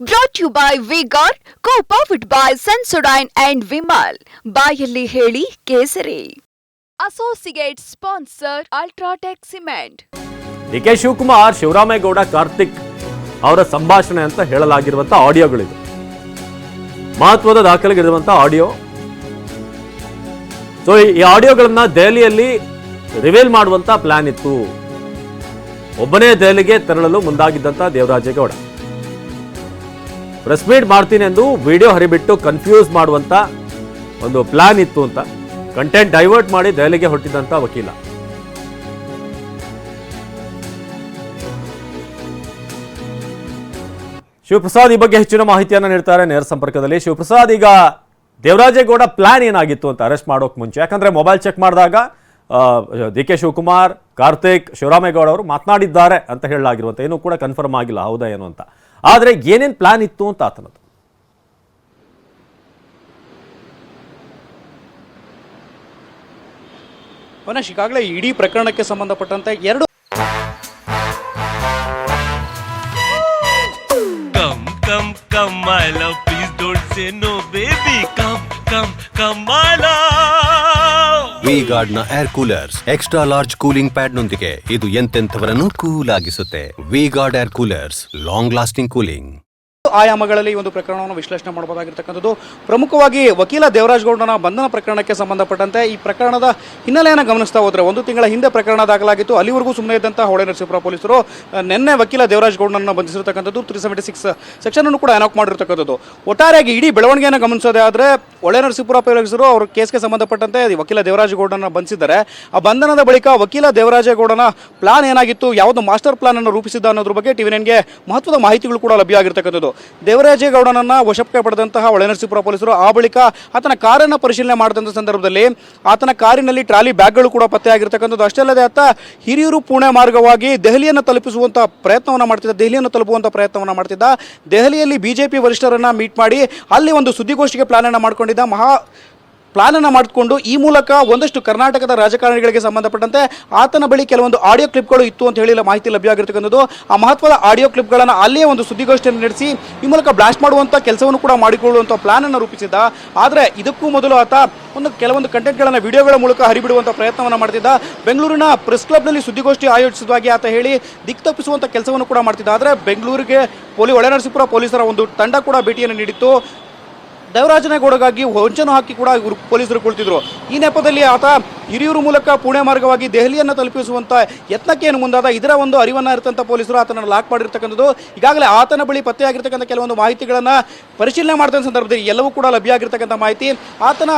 Brought you by V Guard co powered by Sensodyne and Vimal ಬಾಯಲ್ಲಿ ಹೇಳಿ ಕೇಸರಿ. Associate sponsor UltraTech cement D K Shivakumar Shivaramegowda Karthik ಅವರ ಸಂಭಾಷಣೆ ಅಂತ ಹೇಳಲಾಗಿರುವಂತ ಆಡಿಯೋಗಳಿವೆ ಮಹತ್ವದ ದಾಖಲೆಗಳಿರುವಂಥ ಆಡಿಯೋ. ಸೊ ಈ ಆಡಿಯೋಗಳನ್ನ ದೆಹಲಿಯಲ್ಲಿ ರಿವೀಲ್ ಮಾಡುವಂತ ಪ್ಲಾನ್ ಇತ್ತು. ಒಬ್ಬನೇ ದೆಹಲಿಗೆ ತೆರಳಲು ಮುಂದಾಗಿದ್ದಂತ ದೇವರಾಜೇಗೌಡ ಪ್ರೆಸ್ ಮೀಟ್ ಮಾಡ್ತೀನಿ ಎಂದು ವಿಡಿಯೋ ಹರಿಬಿಟ್ಟು ಕನ್ಫ್ಯೂಸ್ ಮಾಡುವಂತ ಒಂದು ಪ್ಲಾನ್ ಇತ್ತು ಅಂತ. ಕಂಟೆಂಟ್ ಡೈವರ್ಟ್ ಮಾಡಿ ದೆಹಲಿಗೆ ಹೊರಟಿದ್ದಂತ ವಕೀಲ. ಶಿವಪ್ರಸಾದ್ ಈ ಬಗ್ಗೆ ಹೆಚ್ಚಿನ ಮಾಹಿತಿಯನ್ನು ನೀಡ್ತಾರೆ ನೇರ ಸಂಪರ್ಕದಲ್ಲಿ. ಶಿವಪ್ರಸಾದ್, ಈಗ ದೇವರಾಜೇಗೌಡ ಪ್ಲಾನ್ ಏನಾಗಿತ್ತು ಅಂತ ಅರೆಸ್ಟ್ ಮಾಡೋಕೆ ಮುಂಚೆ. ಯಾಕಂದ್ರೆ ಮೊಬೈಲ್ ಚೆಕ್ ಮಾಡಿದಾಗ ಡಿ ಕೆ ಶಿವಕುಮಾರ್, ಕಾರ್ತಿಕ್, ಶಿವರಾಮೇಗೌಡ ಅವರು ಮಾತನಾಡಿದ್ದಾರೆ ಅಂತ ಹೇಳಲಾಗಿರುವಂತ. ಏನೂ ಕೂಡ ಕನ್ಫರ್ಮ್ ಆಗಿಲ್ಲ, ಹೌದಾ ಏನು ಅಂತ. ಆದರೆ ಏನೇನ್ ಪ್ಲಾನ್ ಇತ್ತು ಅಂತ ಆತನದು. ವನ ಶಿಕಾಗಳೆ ಈ ಡಿ ಪ್ರಕರಣಕ್ಕೆ ಸಂಬಂಧಪಟ್ಟಂತೆ ಎರಡು come come Kamala peace don't say no baby come come Kamala V ಗಾರ್ಡ್ನ air coolers extra large cooling pad ನೊಂದಿಗೆ ಇದು ಎಂತೆಂಥವರನ್ನು cool ಆಗಿಸುತ್ತೆ. V Guard air coolers long lasting cooling ಆಯಾಮಗಳಲ್ಲಿ ಒಂದು ಪ್ರಕರಣವನ್ನು ವಿಶ್ಲೇಷಣೆ ಮಾಡಬಹುದಾಗಿರ್ತಕ್ಕಂಥದ್ದು. ಪ್ರಮುಖವಾಗಿ ವಕೀಲ ದೇವರಾಜ್ ಗೌಡನ ಬಂಧನ ಪ್ರಕರಣಕ್ಕೆ ಸಂಬಂಧಪಟ್ಟಂತೆ ಈ ಪ್ರಕರಣದ ಹಿನ್ನೆಲೆಯನ್ನು ಗಮನಿಸ್ತಾ ಹೋದರೆ, ಒಂದು ತಿಂಗಳ ಹಿಂದೆ ಪ್ರಕರಣ ದಾಖಲಾಗಿತ್ತು. ಅಲ್ಲಿವರೆಗೂ ಸುಮ್ಮನೆ ಇದ್ದಂತಹ ಹೊಳೆ ನರಸೀಪುರ ಪೊಲೀಸರು ನಿನ್ನೆ ವಕೀಲ ದೇವರಾಜ್ ಗೌಡನನ್ನು ಬಂಧಿಸಿರ್ತಕ್ಕಂಥದ್ದು ತ್ರೀ ಸೆವೆಂಟಿ ಸಿಕ್ಸ್ ಸೆಕ್ಷನ್ ಅನ್ನು ಕೂಡ ಅನೌಕ್ ಮಾಡಿರ್ತಕ್ಕಂಥದ್ದು. ಒಟ್ಟಾರೆಯಾಗಿ ಇಡೀ ಬೆಳವಣಿಗೆಯನ್ನು ಗಮನಿಸೋದೇ ಆದರೆ, ಹೊಳೆ ನರಸೀಪುರ ಪೊಲೀಸರು ಅವರ ಕೇಸ್ಗೆ ಸಂಬಂಧಪಟ್ಟಂತೆ ವಕೀಲ ದೇವರಾಜಗೌಡನ ಬಂಧಿಸಿದ್ದಾರೆ. ಆ ಬಂಧನದ ಬಳಿಕ ವಕೀಲ ದೇವರಾಜೇಗೌಡನ ಪ್ಲಾನ್ ಏನಾಗಿತ್ತು, ಯಾವುದು ಮಾಸ್ಟರ್ ಪ್ಲಾನ್ ಅನ್ನು ರೂಪಿಸಿದ್ದ ಅನ್ನೋದ್ರ ಬಗ್ಗೆ ಟಿವಿ ನೈನ್ಗೆ ಮಹತ್ವದ ಮಾಹಿತಿಗಳು ಕೂಡ ಲಭ್ಯ ಆಗಿರ್ತಕ್ಕಂಥದ್ದು. ದೇವರಾಜೇಗೌಡನನ್ನ ವಶಕ್ಕೆ ಪಡೆದಂತಹ ಹೊಳೆನರಸೀಪುರ ಪೊಲೀಸರು ಆ ಬಳಿಕ ಆತನ ಕಾರನ್ನು ಪರಿಶೀಲನೆ ಮಾಡಿದಂಥ ಸಂದರ್ಭದಲ್ಲಿ ಆತನ ಕಾರಿನಲ್ಲಿ ಟ್ರಾಲಿ ಬ್ಯಾಗ್ಗಳು ಕೂಡ ಪತ್ತೆಯಾಗಿರ್ತಕ್ಕಂಥದ್ದು. ಅಷ್ಟೇ ಅಲ್ಲದೆ ಆತ ಹಿರಿಯೂರು ಪುಣೆ ಮಾರ್ಗವಾಗಿ ದೆಹಲಿಯನ್ನು ತಲುಪಿಸುವಂಥ ಪ್ರಯತ್ನವನ್ನು ಮಾಡ್ತಿದ್ದ, ದೆಹಲಿಯನ್ನು ತಲುಪುವಂಥ ಪ್ರಯತ್ನವನ್ನು ಮಾಡ್ತಿದ್ದ. ದೆಹಲಿಯಲ್ಲಿ ಬಿಜೆಪಿ ವರಿಷ್ಠರನ್ನ ಮೀಟ್ ಮಾಡಿ ಅಲ್ಲಿ ಒಂದು ಸುದ್ದಿಗೋಷ್ಠಿಗೆ ಪ್ಲಾನ್ ಅನ್ನು ಮಾಡ್ಕೊಂಡಿದ್ದ. ಮಹಾ ಪ್ಲಾನನ್ನು ಮಾಡಿಕೊಂಡು ಈ ಮೂಲಕ ಒಂದಷ್ಟು ಕರ್ನಾಟಕದ ರಾಜಕಾರಣಿಗಳಿಗೆ ಸಂಬಂಧಪಟ್ಟಂತೆ ಆತನ ಬಳಿ ಕೆಲವೊಂದು ಆಡಿಯೋ ಕ್ಲಿಪ್ಗಳು ಇತ್ತು ಅಂತ ಹೇಳಿ ಮಾಹಿತಿ ಲಭ್ಯ ಆಗಿರ್ತಕ್ಕಂಥದ್ದು. ಆ ಮಹತ್ವದ ಆಡಿಯೋ ಕ್ಲಿಪ್ಗಳನ್ನು ಅಲ್ಲಿಯೇ ಒಂದು ಸುದ್ದಿಗೋಷ್ಠಿಯನ್ನು ನಡೆಸಿ ಈ ಮೂಲಕ ಬ್ಲಾಸ್ಟ್ ಮಾಡುವಂಥ ಕೆಲಸವನ್ನು ಕೂಡ ಮಾಡಿಕೊಳ್ಳುವಂಥ ಪ್ಲಾನನ್ನು ರೂಪಿಸಿದ್ದ. ಆದರೆ ಇದಕ್ಕೂ ಮೊದಲು ಆತ ಒಂದು ಕೆಲವೊಂದು ಕಂಟೆಂಟ್ಗಳನ್ನು ವಿಡಿಯೋಗಳ ಮೂಲಕ ಹರಿಬಿಡುವಂಥ ಪ್ರಯತ್ನವನ್ನು ಮಾಡ್ತಿದ್ದ. ಬೆಂಗಳೂರಿನ ಪ್ರೆಸ್ ಕ್ಲಬ್ನಲ್ಲಿ ಸುದ್ದಿಗೋಷ್ಠಿ ಆಯೋಜಿಸಿದಾಗಿ ಆತ ಹೇಳಿ ದಿಕ್ ತಪ್ಪಿಸುವಂಥ ಕೆಲಸವನ್ನು ಕೂಡ ಮಾಡ್ತಿದ್ದ. ಆದರೆ ಬೆಂಗಳೂರಿಗೆ ಪೊಲೀಸ್ ಒಳನರಸೀಪುರ ಪೊಲೀಸರ ಒಂದು ತಂಡ ಕೂಡ ಭೇಟಿಯನ್ನು ನೀಡಿತ್ತು. ದೇವರಾಜನಗೌಡಗಾಗಿ ಹೊಂಚನ್ನು ಹಾಕಿ ಕೂಡ ಇವರು ಪೊಲೀಸರು ಕುಳಿತಿದ್ರು. ಈ ನೆಪದಲ್ಲಿ ಆತ ಹಿರಿಯೂರು ಮೂಲಕ ಪುಣೆ ಮಾರ್ಗವಾಗಿ ದೆಹಲಿಯನ್ನು ತಲುಪಿಸುವಂತ ಯತ್ನಕ್ಕೆ ಏನು ಮುಂದಾದ ಇದರ ಒಂದು ಅರಿವನ್ನ ಇರತಕ್ಕಂಥ ಪೊಲೀಸರು ಆತನನ್ನು ಲಾಕ್ ಮಾಡಿರ್ತಕ್ಕಂಥದ್ದು. ಈಗಾಗಲೇ ಆತನ ಬಳಿ ಪತ್ತೆಯಾಗಿರ್ತಕ್ಕಂಥ ಕೆಲವೊಂದು ಮಾಹಿತಿಗಳನ್ನ ಪರಿಶೀಲನೆ ಮಾಡಿದ ಸಂದರ್ಭದಲ್ಲಿ ಎಲ್ಲವೂ ಕೂಡ ಲಭ್ಯ ಆಗಿರ್ತಕ್ಕಂಥ ಮಾಹಿತಿ. ಆತನ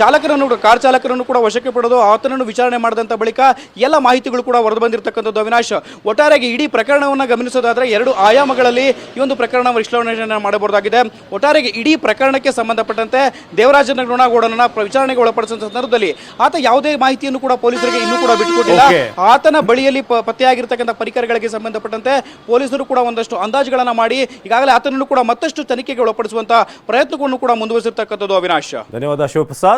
ಚಾಲಕರನ್ನು ಕೂಡ ಕಾರ್ ಚಾಲಕರನ್ನು ಕೂಡ ವಶಕ್ಕೆ ಪಡೆದು ಆತನನ್ನು ವಿಚಾರಣೆ ಮಾಡಿದಂಥ ಬಳಿಕ ಎಲ್ಲ ಮಾಹಿತಿಗಳು ಕೂಡ ಹೊರದು ಬಂದಿರತಕ್ಕಂಥದ್ದು ಅವಿನಾಶ್. ಒಟ್ಟಾರೆಯಾಗಿ ಇಡೀ ಪ್ರಕರಣವನ್ನು ಗಮನಿಸೋದಾದರೆ ಎರಡು ಆಯಾಮಗಳಲ್ಲಿ ಈ ಒಂದು ಪ್ರಕರಣ ವಿಶ್ಲೇಷಣೆ ಮಾಡಬಹುದಾಗಿದೆ. ಒಟ್ಟಾರೆಗೆ ಇಡೀ ಪ್ರಕರಣಕ್ಕೆ ಸಂಬಂಧಪಟ್ಟಂತೆ ದೇವರಾಜನ ಗುಣಗೌಡನನ್ನ ವಿಚಾರಣೆಗೆ ಒಳಪಡಿಸಿದ ಸಂದರ್ಭದಲ್ಲಿ ಆತ ಯಾವುದೇ ಮಾಹಿತಿಯನ್ನು ಕೂಡ ಪೊಲೀಸರಿಗೆ ಇನ್ನೂ ಕೂಡ ಬಿಟ್ಟುಕೊಟ್ಟಿಲ್ಲ. ಆತನ ಬಳಿಯಲ್ಲಿ ಪತ್ತೆಯಾಗಿರ್ತಕ್ಕಂಥ ಪರಿಕರಗಳಿಗೆ ಸಂಬಂಧಪಟ್ಟಂತೆ ಪೊಲೀಸರು ಕೂಡ ಒಂದಷ್ಟು ಅಂದಾಜುಗಳನ್ನು ಮಾಡಿ ಈಗಾಗಲೇ ಆತನನ್ನು ಕೂಡ ಮತ್ತಷ್ಟು ತನಿಖೆಗೆ ಒಳಪಡಿಸುವಂತಹ ಪ್ರಯತ್ನವನ್ನು ಕೂಡ ಮುಂದುವರಿಸಿರ್ತಕ್ಕಂಥದ್ದು ಅವಿನಾಶ್. ಧನ್ಯವಾದ Shivaprasad.